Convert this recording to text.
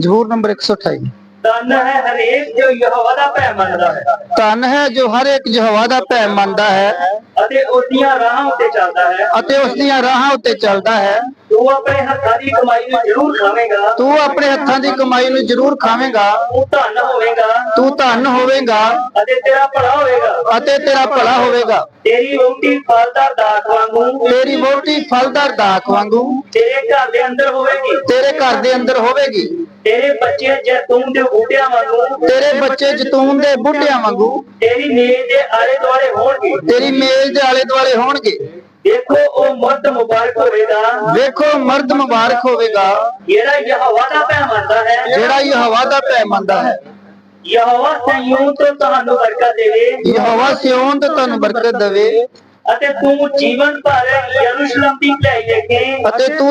ਜ਼ਬੂਰ number 128 ਧਨ ਹੈ ਹਰੇਕ ਜੋ ਯਹੋਵਾ ਦਾ ਭੈ ਮੰਨਦਾ ਹੈ। ਧਨ ਹੈ ਜੋ ਹਰ ਇੱਕ ਯਹੋਵਾ ਦਾ ਭੈ ਮੰਨਦਾ ਹੈ। ਅਤੇ ਉਸ ਦੀਆਂ ਰਾਹਾਂ ਉੱਤੇ ਚੱਲਦਾ ਹੈ। ਅਤੇ ਉਸ ਦੀਆਂ ਰਾਹਾਂ ਉੱਤੇ ਚੱਲਦਾ ਹੈ। ਤੂੰ ਆਪਣੇ ਹੱਥਾਂ ਦੀ ਕਮਾਈ ਨੂੰ ਜ਼ਰੂਰ ਖਾਵੇਂਗਾ। ਤੂੰ ਆਪਣੇ ਹੱਥਾਂ ਦੀ ਕਮਾਈ ਨੂੰ ਜ਼ਰੂਰ ਖਾਵੇਂਗਾ। ਤੂੰ ਧਨ ਹੋਵੇਗਾ। ਤੂੰ ਧਨ ਹੋਵੇਂਗਾ। ਅਤੇ ਤੇਰਾ ਭਲਾ ਹੋਵੇਗਾ। ਅਤੇ ਤੇਰਾ ਭਲਾ ਹੋਵੇਗਾ। ਤੇਰੀ ਰੋਟੀ ਫਲਦਾਰ ਦਾਖ ਵਾਂਗੂ। ਤੇਰੀ ਵੋਟੀ ਫਲਦਾਰ ਦਾਖ ਵਾਂਗੂ। ਤੇਰੇ ਘਰ ਦੇ ਅੰਦਰ ਹੋਵੇਗੀ। ਤੇਰੇ ਘਰ ਦੇ ਅੰਦਰ ਹੋਵੇਗੀ। ਤੇਰੇ ਬੱਚੇ ਜੈਤੂਨ ਦੇ ਬੂਟਿਆਂ ਵਾਂਗੂ ਤੇਰੇ ਬੱਚੇ ਜਤੂਨ ਦੇ ਬੁੱਢਿਆਂ ਵਾਂਗੂ। ਤੇਰੀ ਮੇਜ਼ ਦੇ ਆਲੇ ਦੁਆਲੇ ਹੋਣਗੇ। ਤੇਰੀ ਮੇਜ਼ ਦੇ ਆਲੇ ਦੁਆਲੇ ਹੋਣਗੇ। ਦੇਖੋ ਉਹ ਮਰਦ ਮੁਬਾਰਕ ਹੋਵੇਗਾ। ਵੇਖੋ ਮਰਦ ਮੁਬਾਰਕ ਹੋਵੇਗਾ। ਜਿਹੜਾ ਯਹੋਵਾ ਦਾ ਭੈ ਮੰਨਦਾ ਹੈ। ਜਿਹੜਾ ਯਹੋਵਾ ਦਾ ਭੈ ਮੰਨਦਾ ਹੈ। ਯਹੋਵਾ ਸਯੂਨ ਤੋਂ ਤੁਹਾਨੂੰ ਬਰਕਤ ਦੇਵੇ। ਯਹੋਵਾ ਸਿਓਨ ਤੇ ਤੁਹਾਨੂੰ ਬਰਕਤ ਦੇਵੇ। ਅਤੇ ਤੂੰ ਜੀਵਨ ਭਰ ਯਰੂਸ਼ਲਮ ਦੀ ਭਲਾਈ ਕੇ ਅਤੇ ਤੂੰ